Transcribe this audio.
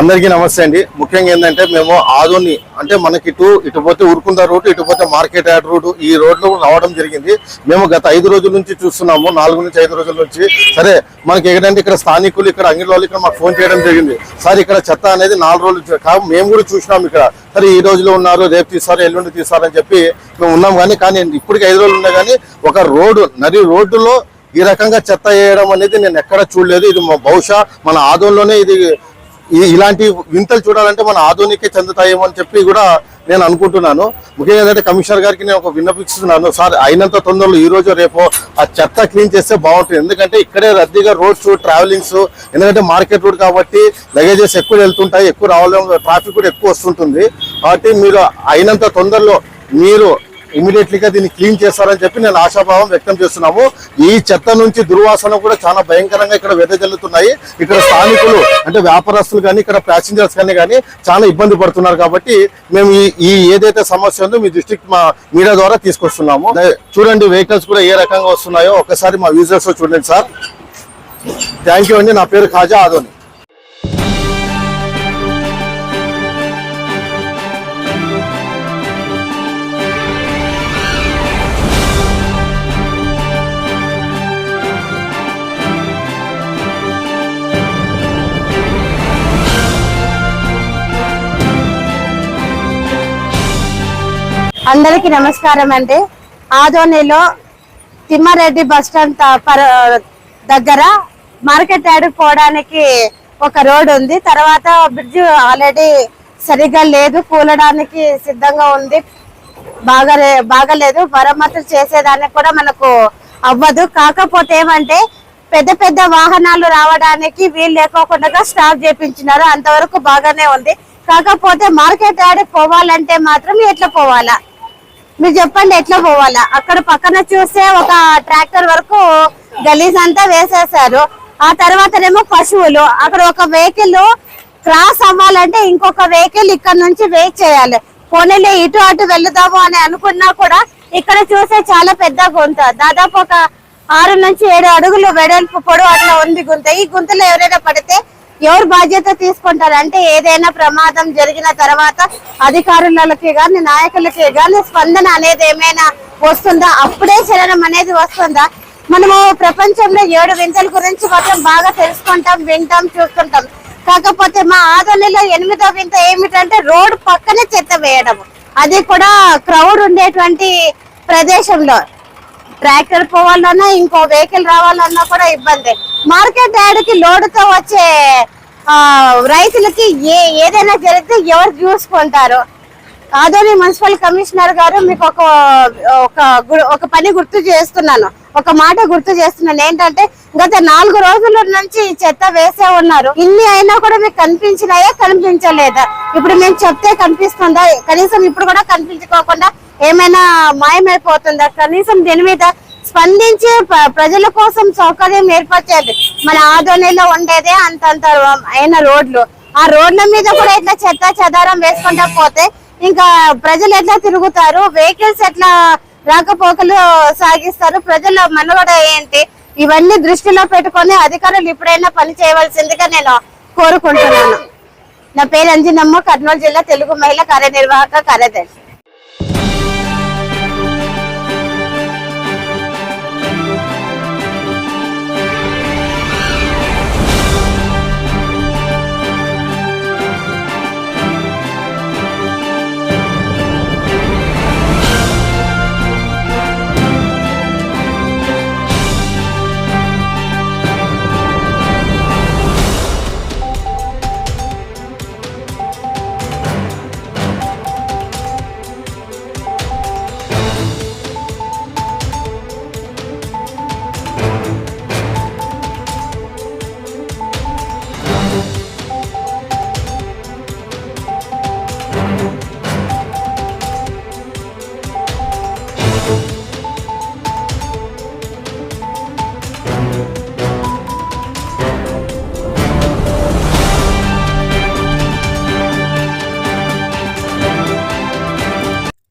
అందరికీ నమస్తే అండి. ముఖ్యంగా ఏంటంటే మేము ఆదోని అంటే మనకి ఇటు ఇటు పోతే ఉరుకుంద రోడ్డు ఇటు పోతే మార్కెట్ యార్డ్ రోడ్డు ఈ రోడ్లో రావడం జరిగింది. మేము గత ఐదు రోజుల నుంచి చూస్తున్నాము నాలుగు నుంచి ఐదు రోజుల నుంచి. సరే మనకి ఏంటంటే ఇక్కడ స్థానికులు ఇక్కడ అంగిళ్ళ ఇక్కడ మాకు ఫోన్ చేయడం జరిగింది. సార్ ఇక్కడ చెత్త అనేది నాలుగు రోజులు కాబట్టి మేము కూడా చూసినాం ఇక్కడ. సరే ఈ రోజులో ఉన్నారు రేపు తీస్తారు ఎల్లుండి తీస్తారని చెప్పి మేము ఉన్నాం కానీ కానీ ఇప్పటికి ఐదు రోజులు ఉన్నాయి కానీ ఒక రోడ్డు నది రోడ్డులో ఈ రకంగా చెత్త వేయడం అనేది నేను ఎక్కడ చూడలేదు. ఇది బహుశా మన ఆదోన్లోనే ఇది ఇలాంటి వింతలు చూడాలంటే మన ఆధునికే చెందుతాయేమో అని చెప్పి కూడా నేను అనుకుంటున్నాను. ముఖ్యంగా ఏంటంటే కమిషనర్ గారికి నేను ఒక విన్నపిస్తున్నాను సార్ అయినంత తొందరలో ఈ రోజు రేపు ఆ చెత్త క్లీన్ చేస్తే బాగుంటుంది. ఎందుకంటే ఇక్కడే రద్దీగా రోడ్స్ ట్రావెలింగ్స్ ఎందుకంటే మార్కెట్ రోడ్ కాబట్టి లగేజెస్ ఎక్కువ వెళ్తుంటాయి ఎక్కువ రావడం ట్రాఫిక్ కూడా ఎక్కువ వస్తుంటుంది. కాబట్టి మీరు అయినంత తొందరలో మీరు ఇమీడియట్లీగా దీన్ని క్లీన్ చేస్తారని చెప్పి నేను ఆశాభావం వ్యక్తం చేస్తున్నాము. ఈ చెత్త నుంచి దుర్వాసన కూడా చాలా భయంకరంగా ఇక్కడ వెదజల్లుతున్నాయి ఇక్కడ స్థానికులు అంటే వ్యాపారస్తులు కానీ ఇక్కడ ప్యాసింజర్స్ కానీ కానీ చాలా ఇబ్బంది పడుతున్నారు కాబట్టి మేము ఈ ఈ ఏదైతే సమస్య ఉందో మీ దృష్టికి మా మీడియా ద్వారా తీసుకొస్తున్నాము. చూడండి వెహికల్స్ కూడా ఏ రకంగా వస్తున్నాయో. ఒకసారి మా యూజర్స్ చూడండి సార్. థ్యాంక్ యూ అండి. నా పేరు ఖాజా ఆదోని. అందరికి నమస్కారం అండి. ఆదోనిలో తిమ్మారెడ్డి బస్ స్టాండ్ దగ్గర మార్కెట్ యార్డ్ పోవడానికి ఒక రోడ్ ఉంది. తర్వాత బ్రిడ్జ్ ఆల్రెడీ సరిగా లేదు. కూలడానికి సిద్ధంగా ఉంది. బాగా బాగలేదు మరమ్మతులు చేసేదానికి కూడా మనకు అవ్వదు. కాకపోతే ఏమంటే పెద్ద పెద్ద వాహనాలు రావడానికి వీలు లేకోకుండా స్టాప్ చేపించినారు. అంతవరకు బాగానే ఉంది. కాకపోతే మార్కెట్ యార్డ్ పోవాలంటే మాత్రం ఎట్లా పోవాలా? మీరు చెప్పండి ఎట్లా పోవాలా? అక్కడ పక్కన చూస్తే ఒక ట్రాక్టర్ వరకు గలీజ్ అంతా వేసేసారు ఆ తర్వాతనేమో పశువులు. అక్కడ ఒక వెహికల్ క్రాస్ అవ్వాలంటే ఇంకొక వెహికల్ ఇక్కడ నుంచి వెయిట్ చేయాలి. పోనీలే ఇటు అటు వెళ్దాము అని అనుకున్నా కూడా ఇక్కడ చూస్తే చాలా పెద్ద గుంత. దాదాపు ఒక ఆరు నుంచి ఏడు అడుగులు వెడల్పు పొడవు అట్లా ఉంది గుంత. ఈ గుంతలో ఎవరైనా పడితే ఎవరు బాధ్యత తీసుకుంటారు? అంటే ఏదైనా ప్రమాదం జరిగిన తర్వాత అధికారులకి గాని నాయకులకి గాని స్పందన అనేది ఏమైనా వస్తుందా? అప్పుడే చలనం అనేది వస్తుందా? మనము ప్రపంచంలో ఏడు వింతల గురించి మాత్రం బాగా తెలుసుకుంటాం వింటాం చూస్తుంటాం. కాకపోతే మా ఆదోళనలో ఎనిమిదో వింత ఏమిటంటే రోడ్ పక్కనే చెత్త వేయడం. అది కూడా క్రౌడ్ ఉండేటువంటి ప్రదేశంలో. ట్రాక్టర్ పోవాలన్నా ఇంకో వెహికల్ రావాలన్నా కూడా ఇబ్బంది. మార్కెట్ యార్డ్కి లోడుతో వచ్చే రైతులకి ఏ ఏదైనా జరిగితే ఎవరు చూసుకుంటారు ఆదోని మున్సిపల్ కమిషనర్ గారు మీకు ఒక ఒక ఒక పని గుర్తు చేస్తున్నాను. ఒక మాట గుర్తు చేస్తున్నాను. ఏంటంటే గత నాలుగు రోజుల నుంచి చెత్త వేసే ఉన్నారు. ఇన్ని అయినా కూడా మీకు కనిపించినాయా కనిపించలేదా? ఇప్పుడు మేము చెప్తే కనిపిస్తుందా? కనీసం ఇప్పుడు కూడా కనిపించుకోకుండా ఏమైనా మాయమైపోతుందా? కనీసం దీని మీద స్పందించి ప్రజల కోసం సౌకర్యం ఏర్పరిచేది మన ఆదోనిలో ఉండేదే అంతంత అయిన రోడ్లు. ఆ రోడ్ల మీద కూడా ఇట్లా చెత్త చెదారం వేసుకుంటా పోతే ఇంకా ప్రజలు ఎట్లా తిరుగుతారు? వెహికల్స్ ఎట్లా రాకపోకలు సాగిస్తారు? ప్రజల మనుగడ ఏంటి? ఇవన్నీ దృష్టిలో పెట్టుకొని అధికారులు ఇప్పుడైనా పని చేయవలసిందిగా నేను కోరుకుంటున్నాను. నా పేరు అంజనమ్మ కర్నూలు జిల్లా తెలుగు మహిళా కార్యనిర్వాహక కార్యదర్శి.